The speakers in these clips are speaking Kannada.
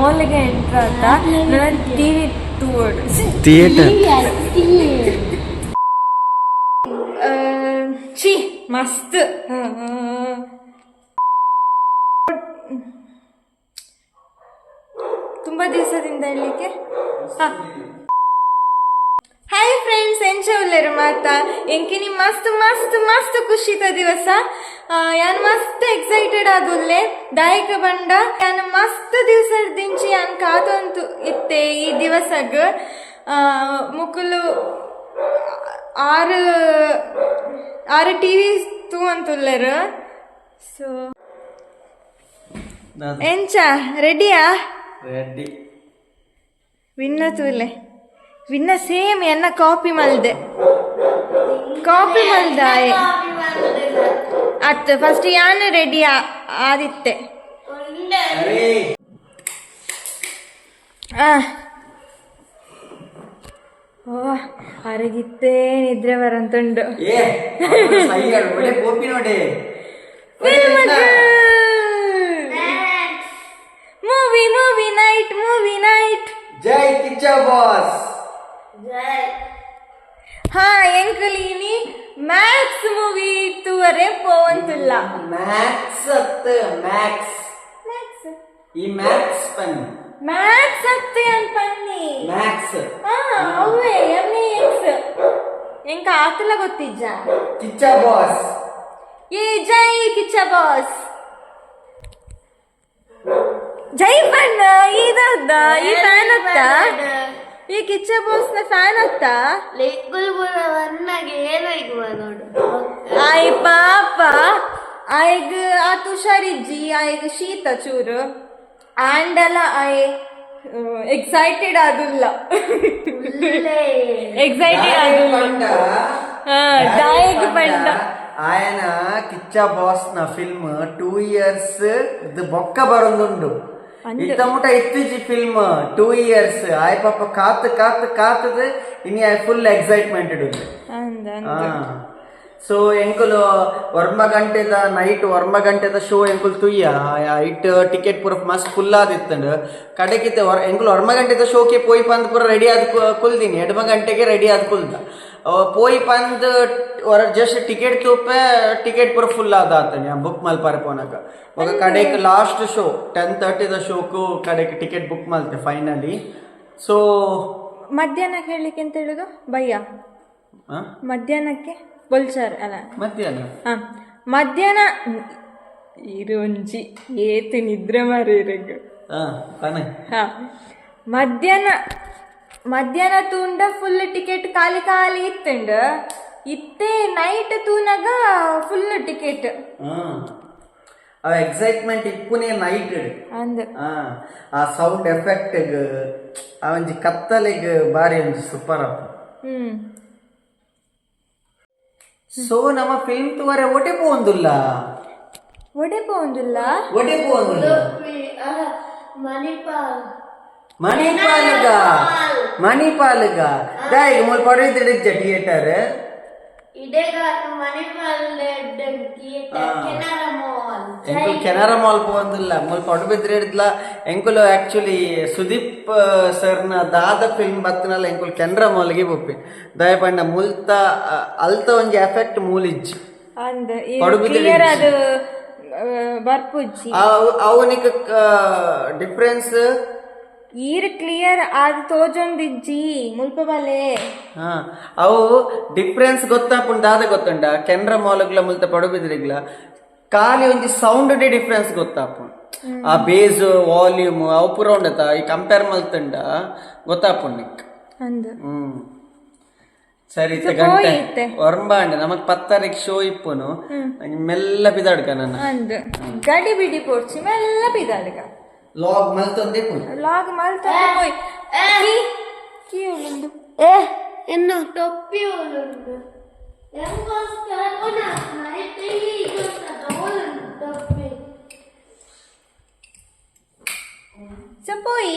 ಮಾಲ್ಗೆ ಎಂಟ್ರ್ ಅಂತ ನನ್ನ ಟಿವಿ ತೂಡ್ ಥಿಯೇಟರ್. ಛೀ ಮಸ್ತ್. ತುಂಬಾ ದಿವಸದಿಂದ ಹೇಳಲಿಕ್ಕೆ ಹಾಯ್ ಫ್ರೆಂಡ್ಸ್ ಎಂಚ ಮಾತಾ? ಎಂಕಿನಿ ಮಸ್ತ್ ಮಸ್ತ್ ಮಸ್ತ್ ಖುಷಿತ ದಿವಸ. ಯಾನ್ ಮಸ್ತ್ ಎಕ್ಸೈಟೆಡ್ ಆದುಲ್ಲೆ ದಾಯಕ ಬಂಡ. ಯಾನ್ ಮಸ್ತ್ ದಿವಸ ದಿಂಚಿ ಯಾನ್ ಕಾತೊಂತು ಇತ್ತೆ ಈ ದಿವಸಗ್? ಮುಕುಲು ಆರು ಆರು ಟಿವಿ ತೂ ಅಂತುಳ್ಳೇರು ಸೊ ಎಂಚ ರೆಡಿಯಾ ರೆಡಿ ವಿನ್ನ ತೂಲೆ ವಿನ್ನ ಸೇಮ್ ಎನ್ನ ಕಾಪಿ ಮಲ್ದೆ. ಕಾಪಿ ಮಲ್ದಾಯೆ. ಅತ್ತ ಫಸ್ಟ್ ಯಾನು ರೆಡಿ ಆದಿತ್ತೆ. ಅರಗಿತ್ತೇ ನಿದ್ರೆ ಬರಂತುಂಡು. Movie movie night movie night ಜೈ ಕಿಚ್ಚ ಬಾಸ್ ಹಾ ಎಂಕಲೀನಿ ಮ್ಯಾಕ್ಸ್ ಮೂವಿ ತೂವರೆ ಪೋವಂತುಲ್ಲ ಮ್ಯಾಕ್ಸ್ ಅತ್ತ ಮ್ಯಾಕ್ಸ್ ಮ್ಯಾಕ್ಸ್ ಈ ಮ್ಯಾಕ್ಸ್ ಪನ್ನಿ ಮ್ಯಾಕ್ಸ್ ಅತ್ತ ಅಂತ ಪನ್ನಿ ಮ್ಯಾಕ್ಸ್ ಹಾ ಅವೇ ಎಂ ಎಕ್ಸ್ ಎಂಕ ಆತಲ ಗೊತ್ತಿಜ್ಜ ಕಿಚ್ಚ ಬಾಸ್ ಏ ಜೈ ಕಿಚ್ಚ ಬಾಸ್ ಜೈ ಬಣ್ಣ ಇದದ್ದ ಈ ಫ್ಯಾನ್ ಅತ್ತ ಈ ಕಿಚ್ಚ ಬಾಸ್ನ ಫ್ಯಾನ್ ಅತ್ತ? ಲೆಕ್ಕುಲ್ಬುನ ವನ್ನಾಗೆ ಏನಾಯ್ಗುವ ನೋಡು. ಆಯ್ ಪಾಪ. ಆಯ್ಗ ಆ ತುಷಾರಿಜ್ಜಿ ಆಯ್ಗ ಶೀತ ಚೂರು. ಆಂಡಲ ಐ ಎಕ್ಸೈಟೆಡ್ ಆದುಲ್ಲ. ಎಕ್ಸೈಟೆಡ್ ಆದುಲ್ಲ. ಡಾಯಗ್ ಪಂಡ. ಆಯನ ಕಿಚ್ಚ ಬಾಸ್ನ ಫಿಲ್ಮ್ ಟೂ ಇಯರ್ಸ್ ಬೊಕ್ಕ ಬರೋದುಂಡು. ಅಂದ್. ಇತ್ತ ಮುಟ ಇತ್ತಿಜಿ ಫಿಲ್ಮ್ ಟೂ ಇಯರ್ಸ್ ಆಯ್ ಪಾಪ ಕಾತ್ ಕಾತ್ ಕಾತದ. ಇನಿ ಐ ಫುಲ್ ಎಕ್ಸೈಟ್ಮೆಂಟೆಡ್ ಉಂಡು ಅಂದ ಸೊ ಎಂಕುಲು ವರ್ಮ ಗಂಟೆದ ನೈಟ್ ವರ್ಮ ಗಂಟೆದ ಶೋ ಎಂಕುಲು ತುಯ್ಯ. ಇಟ್ ಟಿಕೆಟ್ ಪೂರ ಮಸ್ತ್ ಫುಲ್ ಆದಿತ್ತಂಡು ಕಡೆಕಿತ್ತೆ ವರ್ ಎಂಕುಲು ವರ್ಮ ಗಂಟೆದ ಶೋಗೆ ಪೋಯಿ ಪಂದ್ ಪೂರ ರೆಡಿ ಆದ್ ಕುಲ್ದೀನಿ. ಎಡ್ಮ ಗಂಟೆಗೆ ರೆಡಿ ಆದ್ ಕುಲ್ದ. ಪೋಯಿ ಪಂದ್ ಹೊರ ಜಸ್ಟ್ ಟಿಕೆಟ್ ತೂಪೆ ಟಿಕೆಟ್ ಪೂರ ಫುಲ್ ಆದ ಆತನಿ ಬುಕ್ ಮಲ್ಪಾರೆ ಪೋನಕ. ఒక ಕಡೆಕ್ ಲಾಸ್ಟ್ ಶೋ ಟೆನ್ ತರ್ಟಿದ ಶೋಕು ಕಡೆಗೆ ಟಿಕೆಟ್ ಬುಕ್ ಮಲ್ತೆ ಫೈನಲಿ ಸೊ ಮಧ್ಯಾಹ್ನ ಹೇಳಲಿಕ್ಕೆ ಅಂತ ಹೇಳುದು? ಭಯ್ಯ. ಮಧ್ಯಾಹ್ನಕ್ಕೆ ಬೊಲ್ಚಾರ್ ಅಲ್ಲ. ಮಧ್ಯಾಹ್ನ? ಹ. ಮಧ್ಯಾಹ್ನ ಇರುಂಜಿ ಏತು ನಿದ್ರೆ ಮಾರಿ ಹ. ಮಧ್ಯಾಹ್ನ ಮಧ್ಯಾಹ್ನ ತೂಂಡ ಫುಲ್ ಟಿಕೆಟ್ ಖಾಲಿ ಖಾಲಿ ಇತ್ತಂಡ. ಇತ್ತೇ ನೈಟ್ ತೂನಗ ಫುಲ್ ಟಿಕೆಟ್ ಹ್ಮ್. ಅವ ಎಕ್ಸೈಟ್ಮೆಂಟ್ ಇಪ್ಪುನೇ ನೈಟ್ ಅಂದ. ಆ ಸೌಂಡ್ ಎಫೆಕ್ಟ್ ಅವಂಜಿ ಕತ್ತಲಿಗ್ ಬಾರಿ ಒಂಜಿ ಸೂಪರ್ ಅಪ್ಪ ಹ್ಮ್. ಸೊ ನಮ್ಮ ಫಿಲ್ಮ್ ತುವರೆ ಒಟೆ ಪೋಂದುಲ್ಲ ಒಡೆ ಪೋಂದುಲ್ಲ ಒಟೆ ಪೋಂದುಲ್ಲ ಮೂಲ್ ಪಡೆದಿಡಿಜ್ಜ ಥಿಯೇಟರ್ ಎಂಕುಲ್ ಕೆನರಾ ಮಾಲ್. ಪೋಂದಿಲ್ಲ ಪಡು ಬಿದ್ರೆ ಹಿಡಿದ್ಲ ಎಂಕುಲು ಆಕ್ಚುಲಿ ಸುದೀಪ್ ಸರ್ನ ದಾದ ಫಿಲ್ಮ್ ಬತ್ತನಲ್ಲ ಎಂಕುಲ್ ಕೆನರಾ ಮಾಲ್ಗೆ ಬೊಪ್ಪಿ. ದಯ ಪಂಡ ಮುಲ್ತ ಅಲ್ತ ಒಂಜಿ ಎಫೆಕ್ಟ್ ಮೂಲಿಜ್ ಅಂದ ಪಡುಬಿದ್ರೆ ಕ್ಲಿಯರ್ ಅದು ಆ, ಬರ್ಪುಜ್ಜಿ. ಅವನಿಗೆ ಡಿಫ್ರೆನ್ಸ್ ಈರ್ ಕ್ಲಿಯರ್ ಆದ್ ತೋಜೊಂದಿಜ್ಜಿ ಮುಲ್ಪ ಬಲೆ ಹಾ ಅವು ಡಿಫ್ರೆನ್ಸ್ ಗೊತ್ತಾಪುಂಡು ದಾದ ಗೊತ್ತುಂಡ? ಕೆನರಾ ಮಾಲ್ಗ್ಲ ಮುಲ್ತ ಪಡುಬಿದ್ರಿಗ್ಲ. ಖಾಲಿ ಒಂಜಿ ಸೌಂಡ್ ಡೆ ಡಿಫ್ರೆನ್ಸ್ ಗೊತ್ತಾಪುಂಡು ಆ ಬೇಸ್ ವಾಲ್ಯೂಮ್ ಅವು ಪೂರ ಉಂಡತ? ಈ ಕಂಪೇರ್ ಮಲ್ತುಂಡ? ಗೊತ್ತಾಪುಂಡು ನಿಕ್? ಅಂದ. ಹ್ಮ್. ಸರಿ ಇತ್ತ ಗಂಟೆ. ಒರ್ಮಾಂಡ ನಮಕ್ ಪತ್ತರಿಗ್ ಶೋ ಇಪ್ಪುನು. ಮೆಲ್ಲ ಬಿದಾಡ್ಕ ನನ್ನ. ಅಂದ. ಗಡಿ ಬಿಡಿ ಪೋಡ್ಚಿ ಮೆಲ್ಲ log maltonde poi log maltonde poi ki ki ulundu e enna toppi ulundu ಎಂಗೋಸ್ಕರ ಗುಣಾತ್ಮರೆ ತಪ್ಪಿ ಸಪೋಯಿ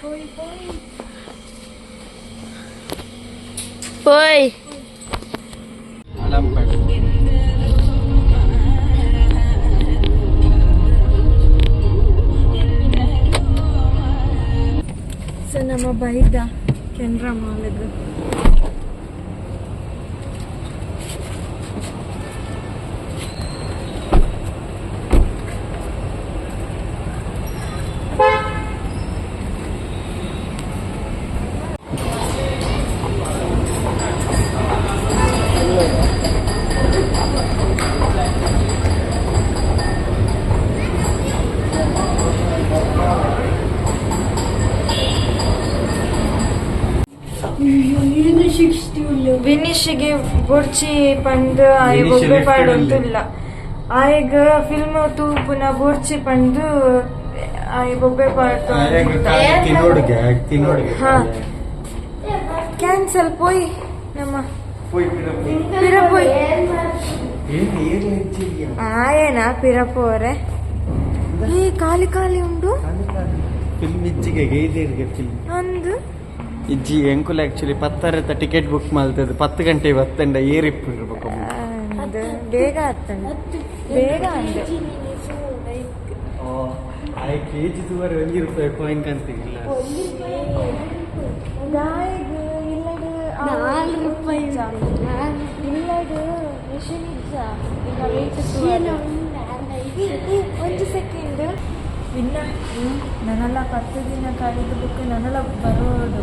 Foi, foi. Foi. Alampada. Sana mabahida. Kendra mahalaga. Sixty ಬುರ್ಚಿ ಪಂದ್ ಆಯ್ ಬೊಬ್ಬೆ ಪಾಡೊಂದುಲ್ಲ ಆಯ್ಗ ಫಿಲ್ಮ್ ತೂಪುನ ಬುರ್ಚಿ ಪಂದು ಆಯ್ ಬೊಬ್ಬೆ ತಿನ್ನೋಡಿಗೆ ಹಾ. ಕ್ಯಾನ್ಸಲ್ ಪೋಯ್ ನಮ್ಮ ಪಿರ ಪೋಯ್ ಆಯನ ಪಿರ ಪೋರೆ ಈ ಖಾಲಿ ಖಾಲಿ ಉಂಡು? ಫಿಲ್ಮ್ ಇಚ್ಚಿಗೆ ಗೈದೇರಿಗೆ ಫಿಲ್ಮ್ ಒಂದು ಇಜ್ಜಿ ಎಂಕುಲ ಆಕ್ಚುಲಿ ಪತ್ತರತ್ತ ಟಿಕೆಟ್ ಬುಕ್ ಮಾಡ್ತದೆ. ಪತ್ತು ಗಂಟೆ ಬತ್ತಂಡ ಏರಿಪ್ಪು ಇರ್ಬೇಕು ಅದು ಬೇಗ ಬೇಗ ಅಂದೆ ಕೆ ಜಿ ಸುಮಾರು ಒಂದು ರೂಪಾಯಿ ಕಾಯಿನ್ ಕಾಣ್ತಿಲ್ಲ ನಾಲ್ಕು ರೂಪಾಯಿ ಮಿಷನ್ ಒಂದು ಸೆಕೆಂಡ್ ಇಲ್ಲ ನನ್ನೆಲ್ಲ ಪತ್ತು ದಿನ ಕಳೆದು ಬುಕ್ ನನ್ನೆಲ್ಲ ಬರೋದು.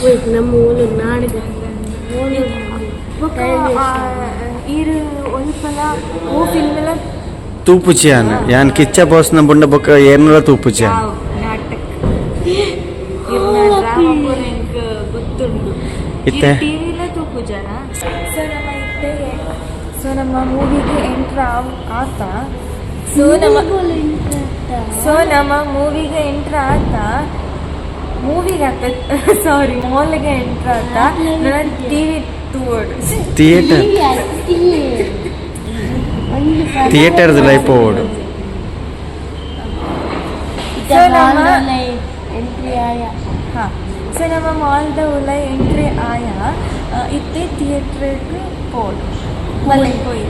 ಪೋಯ್ ನಮ್ಮ ಊರು ನಾಡಿದ ಇರು ಒಂದ್ಸಲ ಓ ಫಿಲ್ಮ್ ಎಲ್ಲ ತೂಪುಚಿ ಯಾನ್ ಕಿಚ್ಚ ಬಾಸ್ನ ಬುಂಡ ಬೊಕ್ಕ ಏರ್ನಲ ತೂಪುಚಿ ಯಾನ್ ವಾವ್, ನಾಟಕ. ಡ್ರಾಮಾ ಗೊತ್ತುಂಟು. ಇತ್ತೆ? ಟಿವಿಲ ಸೊ ನಮ್ಮ ಇತ್ತೆ. ಸೊ ನಮ್ಮ ಮೂವಿಗೆ ಎಂಟ್ರ್ ಆತ? ಸೊ ನಮ್ಮ ಸೊ ನಮ್ಮ ಮೂವಿಗೆ ಎಂಟ್ರ್ ಆತ? ಮೂವಿಗೆ ಆತ ಸಾರಿ ಮಾಲ್ಗೆ ಎಂಟ್ರ್ ಆತ ನನ್ನ ಟಿವಿ ತೂವಡು ಥಿಯೇಟರ್ ಥಿಯೇಟರ್ದ ಲೈಫ್ ಓಡು ಸೊ ನಮ್ಮ ಎಂಟ್ರಿ ಆಯ. ಹಾಂ. ಸೊ ನಮ್ಮ ಮಾಲ್ದ ಉಲ್ಲ ಎಂಟ್ರಿ ಆಯ ಅ, ಇತ್ತೆ ಥಿಯೇಟ್ರಿಗೆ ಪೋಡ್ ಮಲ್ಲೆ ಹೋಯ್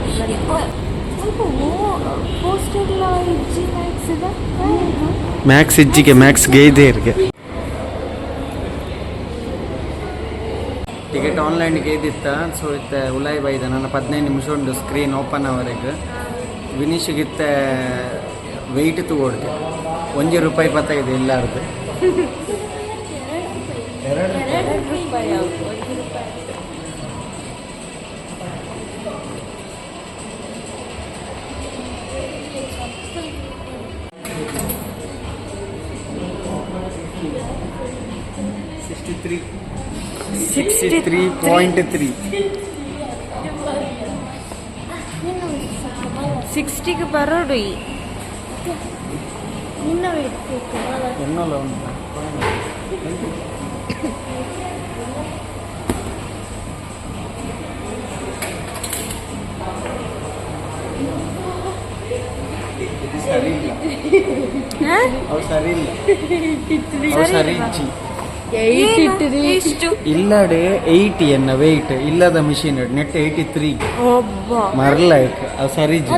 ಪೋಸ್ಟರ್ಲ ಇಜ್ಜಿ ಮ್ಯಾಕ್ಸಿದ ಮ್ಯಾಕ್ಸ್ ಇಜ್ಜಿಗೆ ಮ್ಯಾಕ್ಸ್ ಗೈದೇರ್ಗೆ ಟಿಕೆಟ್ ಆನ್ಲೈನ್ಗೆ ಇದ್ದಿತ್ತ? ಸೊ ಇತ್ತೆ ಉಲಾಯಿ ಬೈದ ನನ್ನ ಹದಿನೈದು ನಿಮಿಷ ಉಂಡು ಸ್ಕ್ರೀನ್ ಓಪನ್ ಅವರೆಗೆ. ವಿನಿಶ್ಗಿತ್ತ ವೆಯ್ಟ್ ತಗೊಳ್ತೀವಿ ಒಂಜಿ ರೂಪಾಯಿ ಪತ್ತೈದು ಇಲ್ಲಾರ್ದು ಎರಡು ಸಿಕ್ಸ್ಟಿ ತ್ರೀ ಪಾಯಿಂಟ್ ತ್ರೀ ಸಿಕ್ಸ್ಟಿಗೆ ಬರೋಡು ಈ ಇನ್ನ ಇಡ್ಬೇಕು ಎನ್ನೋಲ್ಲ ಉಂಟು ಸರಿ ಇಲ್ಲ ಅವು ಸರಿ ಇಲ್ಲ ಅವು ಸರಿ ಇಜ್ಜಿ ಎಷ್ಟು ಇಲ್ಲಡೆ ಏಯ್ಟಿ ಎನ್ನ ವೆಯ್ಟ್ ಇಲ್ಲದ ಮಿಷಿನ್ ನೆಟ್ ಏಯ್ಟಿ ತ್ರೀ ಅವು ಸರಿ ಅಂತ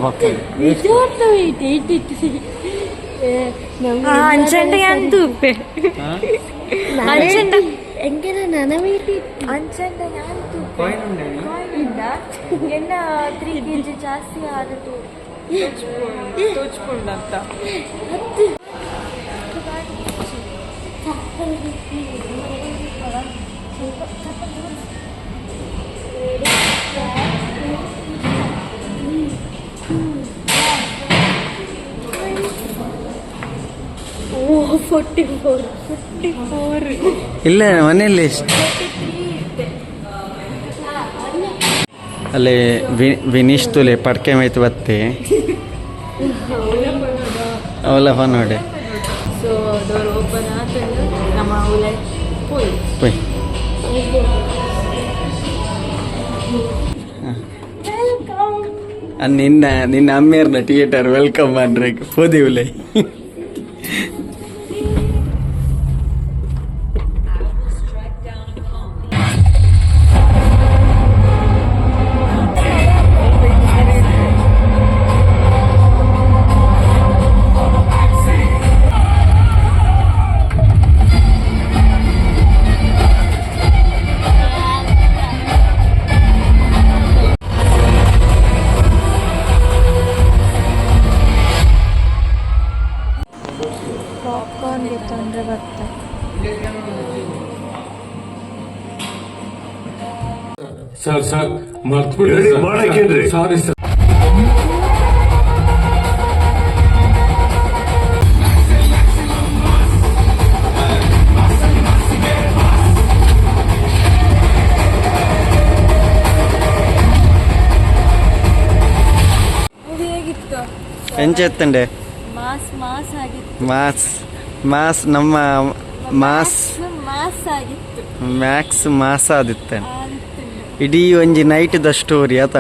ಅಂತ ಎನ್ನ ತ್ರೀ ಕೆ ಜಿ ಜಾಸ್ತಿ ಆದದ್ದು? ತೋಚ್ಕೊಂಡಂತ. ಇಲ್ಲ ಮನೆಯಲ್ಲಿ ಅಲ್ಲಿ ವಿನೀಶ್ ತುಲೆ ಪಡ್ಕೆ ಮೈತು ಬತ್ತೆ. ಅವಲ ನೋಡಿ. ನಿನ್ನ ನಿನ್ನ ಅಮ್ಮಿಯರ್ನ ಥಿಯೇಟರ್ ವೆಲ್ಕಮ್ ಮಾಡ್ರಕ್ಕೆ ಹೋದಿವ್ಲೆ ಮಾಡಕ್ಕೇನ್ರಿ? ಸಾರಿ ಸರ್ ಎಂಚೆತ್ತಂಡೆ. ಮಾಸ್ ಮಾಸ್ ಆಗಿತ್ತು. ಮಾಸ್ ಮಾಸ್ ನಮ್ಮ ಮಾಸ್ ಮಾಸ್. ಆಗಿತ್ತು. ಮ್ಯಾಕ್ಸ್ ಮಾಸ್ ಆದಿತ್ತೆ ಆಗಿತ್ತು ಇಡೀ ಒಂಜಿ ನೈಟ್ ದ ಸ್ಟೋರಿ ಆತ.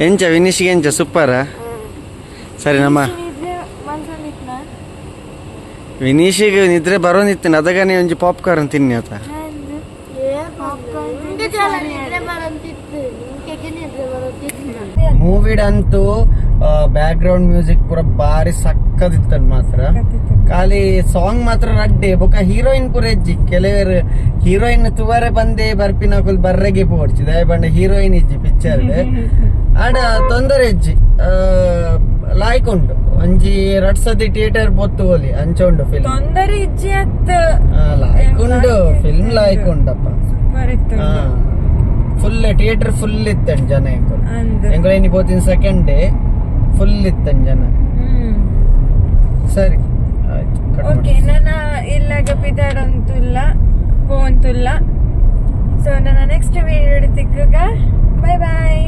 ಎಂಚ ವಿನಿಶ್ಗೆ ಎಂಚ ಸೂಪರ ಸರಿ ನಮ್ಮ ನಿದ್ರೆ ವಿನೀಶಿಗೆ ನಿದ್ರೆ ಬರೋನಿತ್ತೇನೆ ಅದಾಗನೇ ಒಂಜಿ ಪಾಪ್ಕಾರ್ನ್ ತಿನ್ನಿ ಆತ. ನಿದ್ರೆ ಬರಂತಿತ್ತು. ನಿಮ್ಗೆ ನಿದ್ರೆ ಬರೋದಿತ್ತು ಮೂವಿಡಂತೂ ಬ್ಯಾಕ್ ಗ್ರೌಂಡ್ ಮ್ಯೂಸಿಕ್ ಪೂರ ಬಾರಿ ಸಕ್ಕದಿತ್ತ ಮಾತ್ರ. ಖಾಲಿ ಸಾಂಗ್ ಮಾತ್ರ ರಡ್ಡೆ ಬೊಕ ಹೀರೋಯಿನ್ ಪೂರ ಇಜ್ಜಿ ಕೆಲವರು ಹೀರೋಯಿನ್ ತುವರೆ ಬಂದೆ ಬರ್ಪಿನಕುಲ್ ಬರ್ರೆಗೆ ಪೋಡ್ಚಿ ದಯ ಬಂಡ ಹೀರೋಯಿನ್ ಇಜ್ಜಿ ಪಿಕ್ಚರ್ ಆಡ ತೊಂದರೆ ಇಜ್ಜಿ ಲಾಯ್ಕ್ ಉಂಟು. ಒಂಜಿ ರಡ್ ಸತಿ ಥಿಯೇಟರ್ ಬೊತ್ತು ಹೋಲಿ ಅಂಚೊಂಡು ಫಿಲ್ಮ್ ತೊಂದರೆ ಇಜ್ಜಿ ಅತ್ತ. ಲಾಯ್ಕೊಂಡು ಫಿಲ್ಮ್ ಲಾಯ್ಕ್ ಉಂಡಪ್ಪ. ಫುಲ್ ಥಿಯೇಟರ್ ಫುಲ್ ಇತ್ತಂಡ್ ಜನ ಎಂಕುಲು ಎಂಕುಲ್ ಇನಿ ಬೋತಿನ ಸೆಕೆಂಡ್ ಡೇ ಫುಲ್ ಇತ್ತು ಜನ. ಹ್ಮ್. ಸರಿ ಆಯ್ತು cut ಓಕೆ ನಾನು ನನ್ನ ಇಲ್ಲಾಗ ಬಿದ್ದಾಡಂತುಲ್ಲ ಫೋನ್ ತುಲ್ಲ ಸೊ ನನ್ನ ನೆಕ್ಸ್ಟ್ ವೀಡಿಯೋ ತಿಕ್ಕಗ ಬಾಯ್ ಬಾಯ್